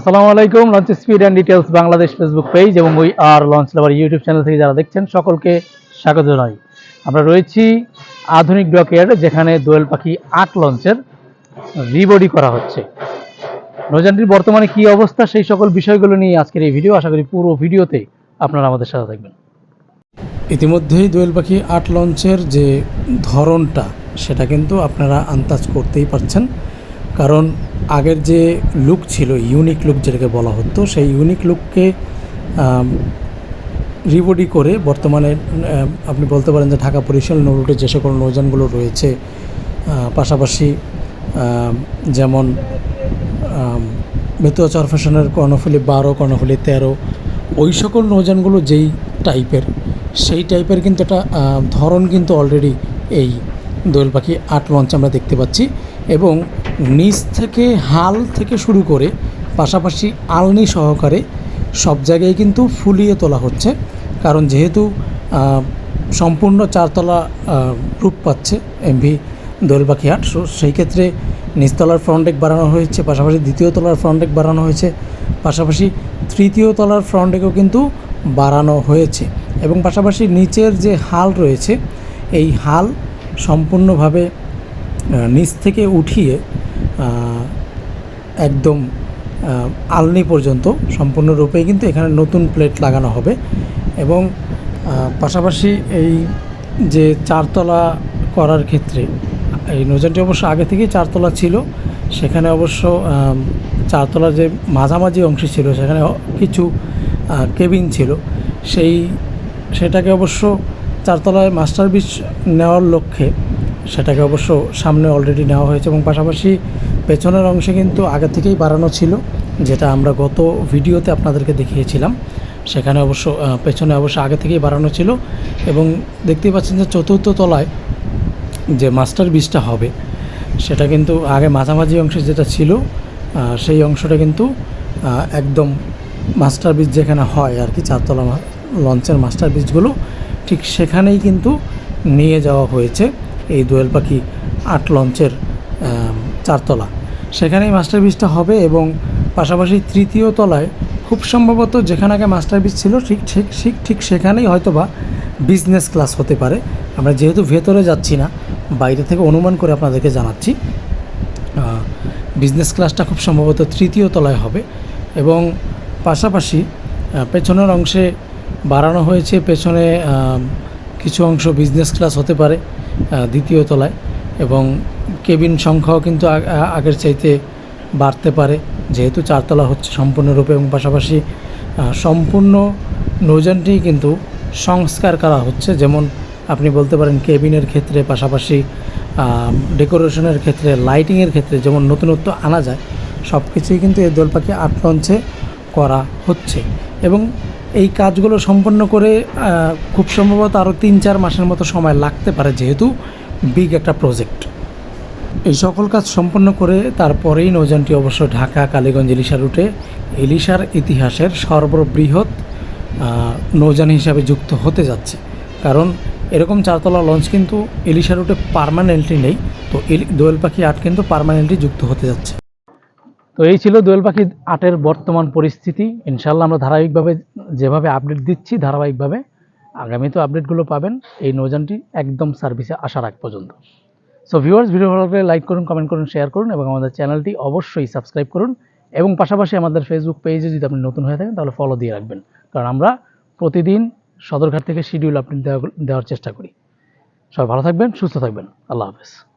আসসালামু আলাইকুম launch speed and details Bangladesh Facebook page এবং ওই আর লঞ্চ লাভার ইউটিউব চ্যানেল থেকে যারা দেখছেন, সকলকে স্বাগত জানাই। আমরা রয়েছি আধুনিক ডকইয়ার্ডে যেখানে দোয়েল পাখি আট লঞ্চের রিবডি করা হচ্ছে। নৌযানটির বর্তমানে কি অবস্থা, সেই সকল বিষয়গুলো নিয়ে আজকের এই ভিডিও আশা করি পুরো ভিডিওতে আপনারা আমাদের সাথে থাকবেন। ইতিমধ্যেই দোয়েল পাখি আট লঞ্চের যে ধরনটা, সেটা কিন্তু আপনারা আন্দাজ করতেই পারছেন। কারণ আগের যে লুক ছিল ইউনিক লুক যেটাকে বলা হতো, সেই ইউনিক লুককে রিবডি করে বর্তমানে আপনি বলতে পারেন যে ঢাকা বরিশাল নৌরুটে যে সকল নৌযানগুলো রয়েছে পাশাপাশি যেমন মেতুয়া চরফেশনের কর্ণফুলি বারো, কর্ণফুলি তেরো, ওই সকল নৌযানগুলো যেই টাইপের সেই টাইপের কিন্তু একটা ধরন কিন্তু অলরেডি এই দোয়েল পাখি আট লঞ্চ আমরা দেখতে পাচ্ছি এবং নিচ থেকে হাল থেকে শুরু করে পাশাপাশি আলনি সহকারে সব জায়গায় কিন্তু ফুলিয়ে তোলা হচ্ছে। কারণ যেহেতু সম্পূর্ণ চারতলা রূপ পাচ্ছে এমভি দোয়েল পাখি হাট, সো সেই ক্ষেত্রে নিচতলার ফ্রন্ট ডেক বাড়ানো হয়েছে, পাশাপাশি দ্বিতীয় তলার ফ্রন্ট ডেক বাড়ানো হয়েছে, পাশাপাশি তৃতীয় তলার ফ্রন্ট ডেকও কিন্তু বাড়ানো হয়েছে। এবং পাশাপাশি নিচের যে হাল রয়েছে, এই হাল সম্পূর্ণভাবে নিচ থেকে উঠিয়ে একদম আলনি পর্যন্ত সম্পূর্ণরূপে কিন্তু এখানে নতুন প্লেট লাগানো হবে। এবং পাশাপাশি এই যে চারতলা করার ক্ষেত্রে, এই নৌযানটি অবশ্য আগে থেকেই চারতলা ছিল, সেখানে অবশ্য চারতলার যে মাঝামাঝি অংশ ছিল, সেখানে কিছু কেবিন ছিল। সেই, সেটাকে অবশ্য চারতলায় মাস্টার বিচ নেওয়ার লক্ষ্যে সেটাকে অবশ্য সামনে অলরেডি নেওয়া হয়েছে এবং পাশাপাশি পেছনের অংশে কিন্তু আগে থেকেই বাড়ানো ছিল, যেটা আমরা গত ভিডিওতে আপনাদেরকে দেখিয়েছিলাম। সেখানে অবশ্য পেছনে অবশ্য আগে থেকেই বাড়ানো ছিল এবং দেখতেই পাচ্ছেন যে চতুর্থ তলায় যে মাস্টার বীজটা হবে, সেটা কিন্তু আগে মাঝামাঝি অংশে যেটা ছিল সেই অংশটা কিন্তু একদম মাস্টার বীজ যেখানে হয় আর কি, চারতলা লঞ্চের মাস্টার বীজগুলো ঠিক সেখানেই কিন্তু নিয়ে যাওয়া হয়েছে। এই দোয়েল পাখি আট লঞ্চের চারতলা। সেখানেই মাস্টার বীজটা হবে এবং পাশাপাশি তৃতীয় তলায় খুব সম্ভবত যেখানে আগে মাস্টার বীজ ছিল, ঠিক ঠিক ঠিক ঠিক সেখানেই হয়তো বা বিজনেস ক্লাস হতে পারে। আমরা যেহেতু ভেতরে যাচ্ছি না, বাইরে থেকে অনুমান করে আপনাদেরকে জানাচ্ছি বিজনেস ক্লাসটা খুব সম্ভবত তৃতীয় তলায় হবে এবং পাশাপাশি পেছনের অংশে বাড়ানো হয়েছে, পেছনে কিছু অংশ বিজনেস ক্লাস হতে পারে দ্বিতীয় তলায় এবং কেবিন সংখ্যাও কিন্তু আগের চাইতে বাড়তে পারে, যেহেতু চারতলা হচ্ছে সম্পূর্ণরূপে এবং পাশাপাশি সম্পূর্ণ নৌযানটি কিন্তু সংস্কার করা হচ্ছে, যেমন আপনি বলতে পারেন কেবিনের ক্ষেত্রে, পাশাপাশি ডেকোরেশনের ক্ষেত্রে লাইটিংয়ের ক্ষেত্রে যেমন নতুনত্ব আনা যায় সব কিছুই কিন্তু এই দোলপাখি আট লঞ্চে করা হচ্ছে এবং এই কাজগুলো সম্পন্ন করে খুব সম্ভবত আরও তিন চার মাসের মতো সময় লাগতে পারে যেহেতু বিগ একটা প্রজেক্ট। এই সকল কাজ সম্পন্ন করে তারপরেই নৌযানটি অবশ্য ঢাকা, কালীগঞ্জ ইলিশা রুটে ইলিশার ইতিহাসের সর্ববৃহৎ নৌযান হিসাবে যুক্ত হতে যাচ্ছে। কারণ এরকম চারতলা লঞ্চ কিন্তু ইলিশা রুটে পারমানেন্টলি নেই, তো দোয়েল পাখি আট কিন্তু পারমানেন্টলি যুক্ত হতে যাচ্ছে। তো এই ছিল দোয়েল পাখি আটের বর্তমান পরিস্থিতি। ইনশাল্লাহ আমরা ধারাবাহিকভাবে যেভাবে আপডেট দিচ্ছি, ধারাবাহিকভাবে আগামী তো আপডেটগুলো পাবেন। এই নৌযানটি একদম সার্ভিসে আসার আগ পর্যন্ত। সো ভিউয়ার্স ভিডিও ভালো লাগলে লাইক করুন কমেন্ট করুন শেয়ার করুন এবং আমাদের চ্যানেলটি অবশ্যই সাবস্ক্রাইব করুন এবং পাশাপাশি আমাদের ফেসবুক পেজে যদি আপনি নতুন হয়ে থাকেন তাহলে ফলো দিয়ে রাখবেন। কারণ আমরা প্রতিদিন সদরঘাট থেকে শিডিউল আপডেট দেওয়া- দেওয়ার চেষ্টা করি। সবাই ভালো থাকবেন, সুস্থ থাকবেন। আল্লাহ হাফেজ।